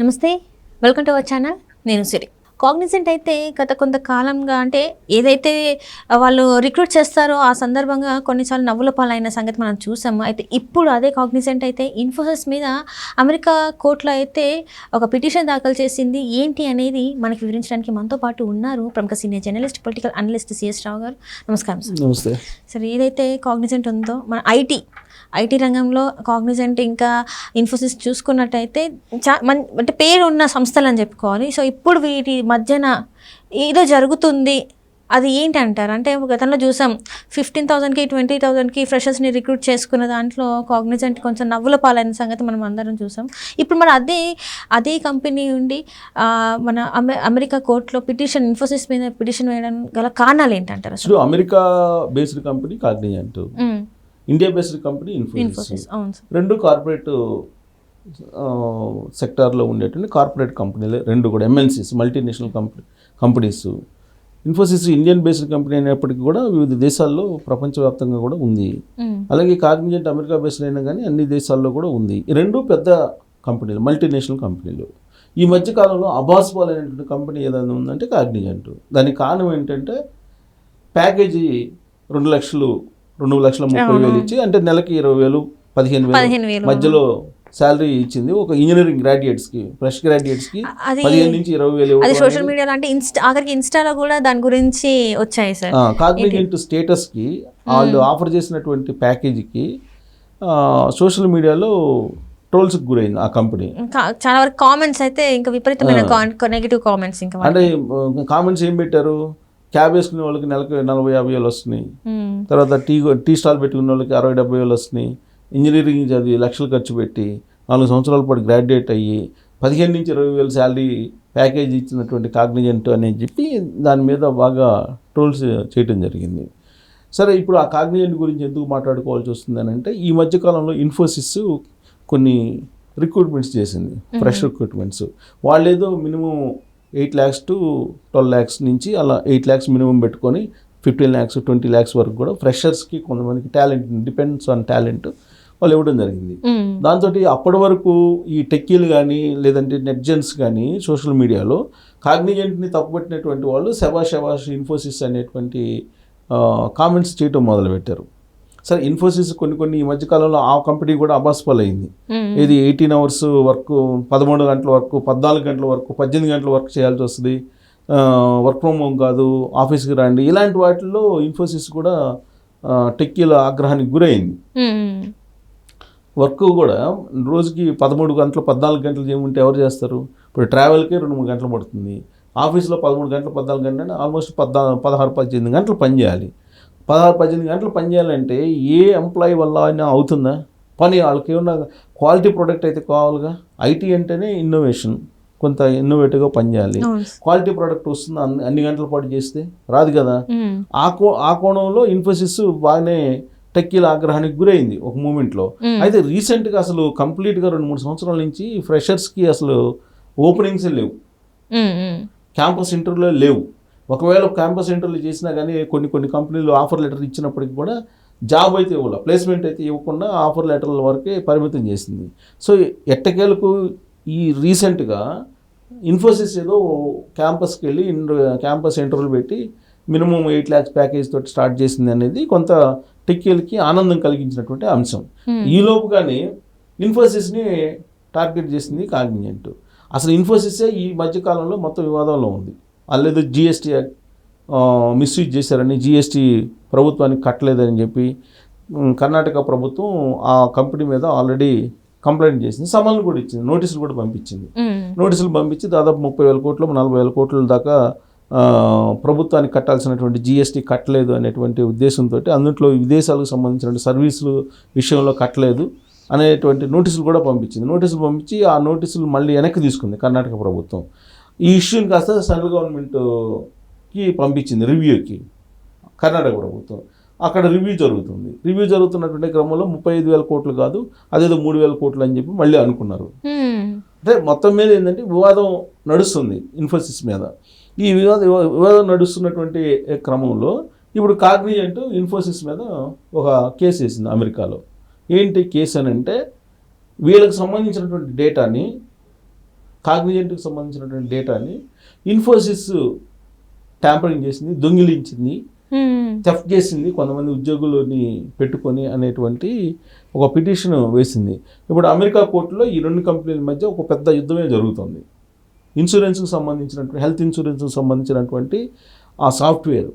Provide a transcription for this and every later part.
నమస్తే. Welcome to our channel నేను సిరి. Cognizant అయితే గత కొంతకాలంగా అంటే ఏదైతే వాళ్ళు రిక్రూట్ చేస్తారో ఆ సందర్భంగా కొన్నిసార్లు నవ్వుల పాలైన సంగతి మనం చూసాము అయితే ఇప్పుడు అదే కాగ్నిజెంట్ అయితే ఇన్ఫోసిస్ మీద అమెరికా కోర్టులో అయితే ఒక పిటిషన్ దాఖలు చేసింది. ఏంటి అనేది మనకి వివరించడానికి మనతో పాటు ఉన్నారు ప్రముఖ senior journalist political analyst CS Rao గారు. నమస్కారం సార్ నమస్తే. సరే ఏదైతే కాగ్నిజెంట్ ఉందో మన ఐటీ ఐటీ రంగంలో కాగ్నిజెంట్ ఇంకా ఇన్ఫోసిస్ చూసుకున్నట్టయితే చా మన్ అంటే పేరు ఉన్న సంస్థలు అని చెప్పుకోవాలి. సో ఇప్పుడు వీటి మధ్యన ఏదో జరుగుతుంది అది ఏంటి అంటారు అంటే గతంలో చూసాం ఫిఫ్టీన్ థౌసండ్కి ట్వంటీ థౌసండ్కి ఫ్రెషర్స్ని రిక్రూట్ చేసుకున్న దాంట్లో కాగ్నిజెంట్ కొంచెం నవ్వుల పాలైన సంగతి మనం అందరం చూసాం. ఇప్పుడు మన అదే అదే కంపెనీ ఉండి మన అమె అమెరికా కోర్టులో పిటిషన్ ఇన్ఫోసిస్ మీద పిటిషన్ వేయడం గల కారణాలు ఏంటంటారు అసలు? America based company Cognizant India based company Infosys రెండు కార్పొరేట్ సెక్టార్లో ఉండేటువంటి కార్పొరేట్ కంపెనీలు రెండు కూడా MNCs multinational company companies Infosys Indian based company అయినప్పటికీ కూడా వివిధ దేశాల్లో ప్రపంచవ్యాప్తంగా కూడా ఉంది. అలాగే కాగ్నిజెంట్ అమెరికా బేస్డ్ అయినా కానీ అన్ని దేశాల్లో కూడా ఉంది. ఈ రెండు పెద్ద కంపెనీలు మల్టీనేషనల్ కంపెనీలు. ఈ మధ్య కాలంలో అబాస్ పాల్ అనేటువంటి కంపెనీ ఏదైనా ఉందంటే కాగ్నిజెంట్. దానికి కారణం ఏంటంటే ప్యాకేజీ రెండు లక్షలు రెండు లక్షల ముప్పై వేలు ఇచ్చి అంటే నెలకి ఇరవై వేలు పదిహేను వేలు. మధ్యలో శాలరీ ఇచ్చింది ఒక ఇంజనీరింగ్ గ్రాడ్యుయేట్స్కి ఫ్రెష్ గ్రాడ్యుయేట్స్కి అది పదిహేను నుంచి ఇరవై వేలు అది సోషల్ మీడియాలో అంటే ఇన్స్టా ఆఖరికి ఇన్స్టాలో కూడా దాని గురించి వచ్చాయి సార్. కాగ్నిజెంట్ స్టేటస్కి వాళ్ళు ఆఫర్ చేసినటువంటి ప్యాకేజీకి సోషల్ మీడియాలో ట్రోల్స్కి గురైంది ఆ కంపెనీ. చాలా వరకు కామెంట్స్ అయితే ఇంకా విపరీతమైన నెగిటివ్ కామెంట్స్ ఇంకా అంటే కామెంట్స్ ఏం పెట్టారు? క్యాబ్ వేసుకునే వాళ్ళకి నెలకు నలభై యాభై వేలు వస్తున్నాయి. తర్వాత టీ టీ స్టాల్ పెట్టుకునే వాళ్ళకి అరవై డెబ్బై వేలు వస్తున్నాయి. ఇంజనీరింగ్ చదివి లక్షలు ఖర్చు పెట్టి నాలుగు సంవత్సరాల పాటు గ్రాడ్యుయేట్ అయ్యి పదిహేను నుంచి ఇరవై వేలు శాలరీ ప్యాకేజ్ ఇచ్చినటువంటి కాగ్నిజెంట్ అని చెప్పి దాని మీద బాగా ట్రోల్స్ చేయటం జరిగింది. సరే ఇప్పుడు ఆ కాగ్నిజెంట్ గురించి ఎందుకు మాట్లాడుకోవాల్సి వస్తుంది అంటే ఈ మధ్యకాలంలో ఇన్ఫోసిస్ కొన్ని రిక్రూట్మెంట్స్ చేసింది ఫ్రెష్ రిక్రూట్మెంట్స్. వాళ్ళు ఏదో minimum eight lakhs to twelve lakhs నుంచి అలా ఎయిట్ ల్యాక్స్ మినిమం పెట్టుకొని ఫిఫ్టీన్ ల్యాక్స్ ట్వంటీ ల్యాక్స్ వరకు కూడా ఫ్రెషర్స్కి కొంతమందికి టాలెంట్ డిపెండ్స్ ఆన్ టాలెంట్ వాళ్ళు ఇవ్వడం జరిగింది దాంతో అప్పటి వరకు ఈ టెక్కీలు కానీ లేదంటే నెట్జెన్స్ కానీ సోషల్ మీడియాలో కాగ్నిజెంట్ని తప్పుపట్టినటువంటి వాళ్ళు శబాష్ శబాష్ ఇన్ఫోసిస్ అనేటువంటి కామెంట్స్ చేయటం మొదలుపెట్టారు. సరే ఇన్ఫోసిస్ కొన్ని కొన్ని ఈ మధ్యకాలంలో ఆ కంపెనీ కూడా అబాస్పాల్ అయింది ఇది ఎయిటీన్ అవర్స్ వర్క్ పదమూడు గంటల వరకు పద్నాలుగు గంటల వరకు పద్దెనిమిది గంటల వర్క్ చేయాల్సి వస్తుంది. వర్క్ ఫ్రమ్ హోమ్ కాదు ఆఫీస్కి రండి. ఇలాంటి వాటిల్లో ఇన్ఫోసిస్ కూడా టెక్కీల ఆగ్రహానికి గురైంది. వర్క్ కూడా రోజుకి పదమూడు గంటలు పద్నాలుగు గంటలు చేయమంటే ఎవరు చేస్తారు? ఇప్పుడు ట్రావెల్కే రెండు మూడు గంటలు పడుతుంది. ఆఫీస్లో పదమూడు గంటలు పద్నాలుగు గంటలు అంటే ఆల్మోస్ట్ పద్నా పదహారు పద్దెనిమిది గంటలు పని చేయాలి. పదహారు పద్దెనిమిది గంటలు పని చేయాలంటే ఏ ఎంప్లాయీ వల్ల అయినా అవుతుందా? పని వాళ్ళకి ఏమన్నా క్వాలిటీ ప్రోడక్ట్ అయితే కావాలిగా? ఐటీ అంటేనే ఇన్నోవేషన్. కొంత ఇన్నోవేటివ్గా పనిచేయాలి. క్వాలిటీ ప్రోడక్ట్ వస్తుంది? అన్ని అన్ని గంటల పాటు చేస్తే? రాదు కదా? ఆ కో ఆ కోణంలో ఇన్ఫోసిస్ బాగానే టెక్కీల ఆగ్రహానికి గురైంది ఒక మూమెంట్లో. అయితే రీసెంట్గా అసలు కంప్లీట్గా రెండు మూడు సంవత్సరాల నుంచి ఫ్రెషర్స్కి అసలు ఓపెనింగ్స్ లేవు. క్యాంపస్ ఇంటర్వ్యూలో లేవు. ఒకవేళ క్యాంపస్ ఇంటర్వ్యూ చేసినా కానీ కొన్ని కొన్ని కంపెనీలు ఆఫర్ లెటర్ ఇచ్చినప్పటికి కూడా జాబ్ అయితే ఇవ్వాలి ప్లేస్మెంట్ అయితే ఇవ్వకుండా ఆఫర్ లెటర్ల వరకే పరిమితం చేసింది. సో ఎట్టకేలకు ఈ రీసెంట్గా ఇన్ఫోసిస్ ఏదో క్యాంపస్కి వెళ్ళి క్యాంపస్ ఇంటర్వ్యూలు పెట్టి మినిమం ఎయిట్ ల్యాక్స్ ప్యాకేజ్ తోటి స్టార్ట్ చేసింది అనేది కొంత టెక్కీలకి ఆనందం కలిగించినటువంటి అంశం. Hmm. ఈ లోపుగానే ఇన్ఫోసిస్ని టార్గెట్ చేసింది కాగ్నిజెంట్ అసలు ఇన్ఫోసిసే ఈ మధ్యకాలంలో మొత్తం వివాదంలో ఉంది. వాళ్ళేదో జిఎస్టీ మిస్యూజ్ చేశారని జిఎస్టీ ప్రభుత్వానికి కట్టలేదని చెప్పి కర్ణాటక ప్రభుత్వం ఆ కంపెనీ మీద ఆల్రెడీ కంప్లైంట్ చేసింది. సమన్లు కూడా ఇచ్చింది. నోటీసులు కూడా పంపించింది. నోటీసులు పంపించి దాదాపు ముప్పై వేల కోట్లు నలభై వేల కోట్ల దాకా ప్రభుత్వానికి కట్టాల్సినటువంటి జిఎస్టీ కట్టలేదు అనేటువంటి ఉద్దేశంతో అందులో విదేశాలకు సంబంధించిన సర్వీసులు విషయంలో కట్టలేదు అనేటువంటి నోటీసులు కూడా పంపించింది. నోటీసులు పంపించి ఆ నోటీసులు మళ్ళీ వెనక్కి తీసుకుంది కర్ణాటక ప్రభుత్వం. ఈ ఇష్యూని కాస్త సెంట్రల్ గవర్నమెంట్కి పంపించింది రివ్యూకి కర్ణాటక ప్రభుత్వం. అక్కడ రివ్యూ జరుగుతుంది. రివ్యూ జరుగుతున్నటువంటి క్రమంలో ముప్పై ఐదు వేల కోట్లు కాదు అదేదో మూడు వేల కోట్లు అని చెప్పి మళ్ళీ అనుకున్నారు. అంటే మొత్తం మీద ఏంటంటే వివాదం నడుస్తుంది ఇన్ఫోసిస్ మీద. ఈ వివాద వివాదం నడుస్తున్నటువంటి క్రమంలో ఇప్పుడు కాగ్నిజెంట్ ఇన్ఫోసిస్ మీద ఒక కేసు వేసింది అమెరికాలో. ఏంటి కేసు అని అంటే వీళ్ళకి సంబంధించినటువంటి డేటాని కాగ్నిజెంట్కి సంబంధించినటువంటి డేటాని ఇన్ఫోసిస్ ట్యాంపరింగ్ చేసింది దొంగిలించింది. థెఫ్ట్ చేసింది కొంతమంది ఉద్యోగులని పెట్టుకొని అనేటువంటి ఒక పిటిషన్ వేసింది. ఇప్పుడు అమెరికా కోర్టులో ఈ రెండు కంపెనీల మధ్య ఒక పెద్ద యుద్ధమే జరుగుతుంది. ఇన్సూరెన్స్కి సంబంధించినటువంటి హెల్త్ ఇన్సూరెన్స్కి సంబంధించినటువంటి ఆ సాఫ్ట్వేర్.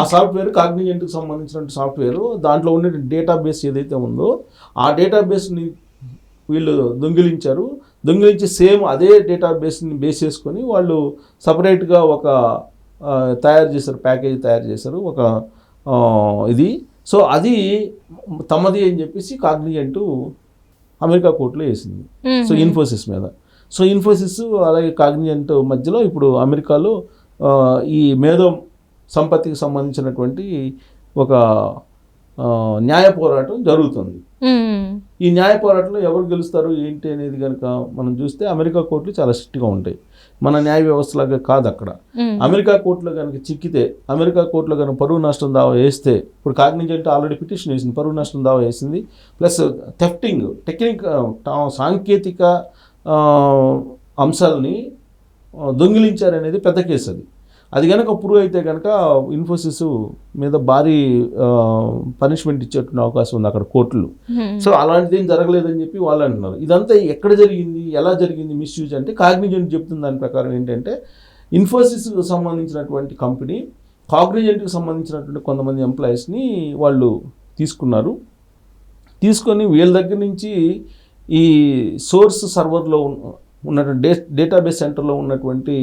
ఆ సాఫ్ట్వేర్ కాగ్నిజెంట్కి సంబంధించిన సాఫ్ట్వేర్. దాంట్లో ఉండే డేటాబేస్ ఏదైతే ఉందో ఆ డేటాబేస్ని వీళ్ళు దొంగిలించారు. దొంగిలించి సేమ్ అదే డేటాబేస్ని బేస్ చేసుకొని వాళ్ళు సపరేట్గా ఒక తయారు చేశారు ప్యాకేజ్ తయారు చేశారు. ఒక ఇది. సో అది తమది అని చెప్పేసి కాగ్నిజెంట్ అమెరికా కోర్టులో వేసింది. సో ఇన్ఫోసిస్ మీద. సో ఇన్ఫోసిస్ అలాగే కాగ్నిజెంట్ మధ్యలో ఇప్పుడు అమెరికాలో ఈ మేధో సంపత్తికి సంబంధించినటువంటి ఒక న్యాయ పోరాటం జరుగుతుంది. ఈ న్యాయ పోరాటంలో ఎవరు గెలుస్తారు ఏంటి అనేది కనుక మనం చూస్తే అమెరికా కోర్టులు చాలా స్ట్రిక్ట్గా ఉంటాయి మన న్యాయ వ్యవస్థలాగా కాదు అక్కడ. అమెరికా కోర్టులో కనుక చిక్కితే అమెరికా కోర్టులో కనుక పరువు నష్టం దావా వేస్తే ఇప్పుడు కాగ్నిజెంట్ ఆల్రెడీ పిటిషన్ వేసింది పరువు నష్టం దావా వేసింది ప్లస్ థెఫ్టింగ్ టెక్నిక్ సాంకేతిక అంశాలని దొంగిలించారనేది పెద్ద కేసు అది అది కనుక ప్రూవ్ అయితే కనుక ఇన్ఫోసిస్ మీద భారీ పనిష్మెంట్ ఇచ్చేటువంటి అవకాశం ఉంది అక్కడ కోర్టులు. సో అలాంటిది ఏం జరగలేదని చెప్పి వాళ్ళు అంటున్నారు. ఇదంతా ఎక్కడ జరిగింది ఎలా జరిగింది మిస్యూజ్ అంటే కాగ్నిజెంట్ చెప్తున్న దాని ప్రకారం ఏంటంటే ఇన్ఫోసిస్కి సంబంధించినటువంటి కంపెనీ కాగ్నిజెంట్కి సంబంధించినటువంటి కొంతమంది ఎంప్లాయీస్ని వాళ్ళు తీసుకున్నారు. తీసుకొని వీళ్ళ దగ్గర నుంచి ఈ సోర్స్ సర్వర్లో ఉన్న ఉన్నటువంటి డే డేటాబేస్ సెంటర్లో ఉన్నటువంటి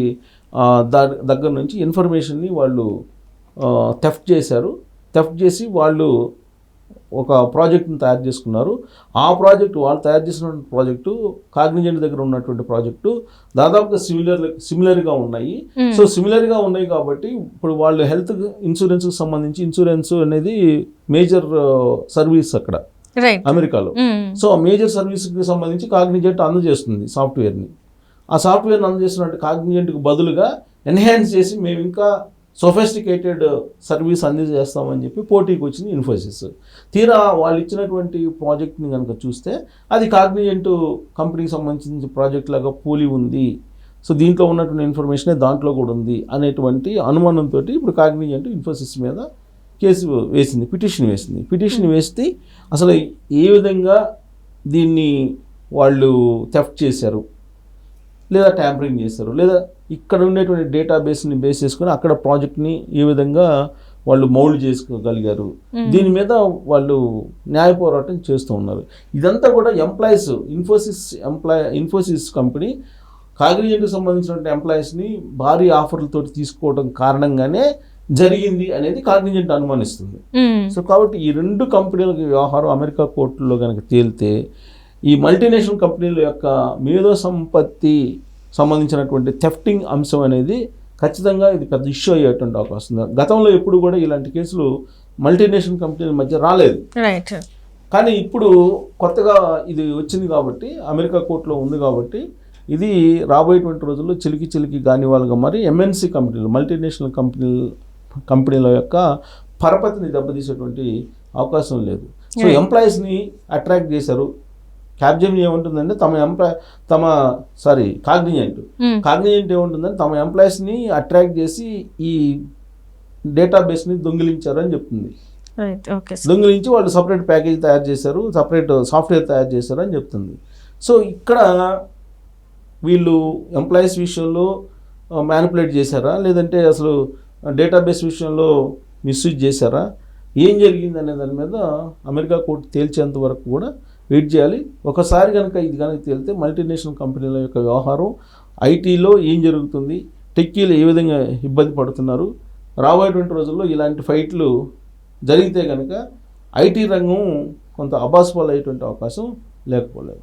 దగ్గర నుంచి ఇన్ఫర్మేషన్ని వాళ్ళు థెఫ్ట్ చేశారు. థెఫ్ట్ చేసి వాళ్ళు ఒక ప్రాజెక్ట్ని తయారు చేసుకున్నారు. ఆ ప్రాజెక్టు వాళ్ళు తయారు చేసిన ప్రాజెక్టు కాగ్నిజెంట్ దగ్గర ఉన్నటువంటి ప్రాజెక్టు దాదాపుగా సిమిలర్ సిమిలర్గా ఉన్నాయి. సో సిమిలర్గా ఉన్నాయి కాబట్టి ఇప్పుడు వాళ్ళు హెల్త్ ఇన్సూరెన్స్కి సంబంధించి ఇన్సూరెన్స్ అనేది మేజర్ సర్వీస్ అక్కడ. అమెరికాలో. మ్మ్. సో ఆ మేజర్ సర్వీస్కి సంబంధించి కాగ్నిజెంట్ అందజేస్తుంది సాఫ్ట్వేర్ని. ఆ సాఫ్ట్వేర్ని అందజేస్తున్నట్టు కాగ్నిజెంట్కి బదులుగా ఎన్హాన్స్ చేసి మేము ఇంకా సొఫెస్టికేటెడ్ సర్వీస్ అందజేస్తామని చెప్పి పోటీకి వచ్చింది ఇన్ఫోసిస్. తీరా వాళ్ళు ఇచ్చినటువంటి ప్రాజెక్ట్ని కనుక చూస్తే అది కాగ్నిజెంట్ కంపెనీకి సంబంధించిన ప్రాజెక్ట్ లాగా పోలి ఉంది. సో దీంట్లో ఉన్నటువంటి ఇన్ఫర్మేషనే దాంట్లో కూడా ఉంది అనేటువంటి అనుమానంతో ఇప్పుడు కాగ్నిజెంట్ ఇన్ఫోసిస్ మీద కేసు వేసింది పిటిషన్ వేసింది. పిటిషన్ వేస్తే అసలు ఏ విధంగా దీన్ని వాళ్ళు థెఫ్ట్ చేశారు? లేదా ట్యాంపరింగ్ చేశారు? లేదా ఇక్కడ ఉండేటువంటి డేటాబేస్ని బేస్ చేసుకొని అక్కడ ప్రాజెక్ట్ని ఏ విధంగా వాళ్ళు మౌల్డ్ చేసుకోగలిగారు? దీని మీద వాళ్ళు న్యాయ పోరాటం చేస్తూ ఉన్నారు. ఇదంతా కూడా employees Infosys employee Infosys company కాగ్నిజెంట్కి సంబంధించినటువంటి ఎంప్లాయీస్ని భారీ ఆఫర్లతో తీసుకోవడం కారణంగానే జరిగింది అనేది కాగ్నిజెంట్ అనుమానిస్తుంది. మ్మ్. సో కాబట్టి ఈ రెండు కంపెనీలకి వ్యవహారం అమెరికా కోర్టులో కనుక తేలితే ఈ మల్టీనేషనల్ కంపెనీల యొక్క మేధో సంపత్తి సంబంధించినటువంటి థెఫ్టింగ్ అంశం అనేది ఖచ్చితంగా ఇది పెద్ద ఇష్యూ అయ్యేటువంటి అవకాశం ఉంది. గతంలో ఎప్పుడు కూడా ఇలాంటి కేసులు మల్టీనేషనల్ కంపెనీల మధ్య రాలేదు. రైట్ కానీ ఇప్పుడు కొత్తగా ఇది వచ్చింది కాబట్టి అమెరికా కోర్టులో ఉంది కాబట్టి ఇది రాబోయేటువంటి రోజుల్లో చిలికి చిలికి కానివాళ్ళుగా మరి ఎంఎన్సి కంపెనీలు మల్టీనేషనల్ కంపెనీలు కంపెనీల యొక్క పరపతిని దెబ్బతీసేటువంటి అవకాశం లేదు. సో. ఎంప్లాయీస్ని అట్రాక్ట్ చేశారు. క్యాబ్జెమ్ ఏముంటుందంటే తమ ఎంప్లాయ్ తమ సారీ కాగ్నిజెంట్. మ్మ్. కాగ్నిజెంట్ ఏముంటుందంటే తమ ఎంప్లాయీస్ని అట్రాక్ట్ చేసి ఈ డేటాబేస్ని దొంగిలించారని చెప్తుంది. దొంగిలించి వాళ్ళు సపరేట్ ప్యాకేజ్ తయారు చేశారు సపరేట్ సాఫ్ట్వేర్ తయారు చేశారు అని చెప్తుంది. సో ఇక్కడ వీళ్ళు ఎంప్లాయీస్ విషయంలో మ్యానిపులేట్ చేశారా? లేదంటే అసలు డేటాబేస్ విషయంలో మిస్యూజ్ చేశారా? ఏం జరిగింది అనే దాని మీద అమెరికా కోర్టు తేల్చేంత వరకు కూడా వెయిట్ చేయాలి. ఒకసారి కనుక ఇది కనుక తేలితే మల్టీనేషనల్ కంపెనీల యొక్క వ్యవహారం ఐటీలో ఏం జరుగుతుంది టెక్కీలు ఏ విధంగా ఇబ్బంది పడుతున్నారు రాబోయేటువంటి రోజుల్లో ఇలాంటి ఫైట్లు జరిగితే కనుక ఐటీ రంగం కొంత అబాస్పాలు అయ్యేటువంటి అవకాశం లేకపోలేదు.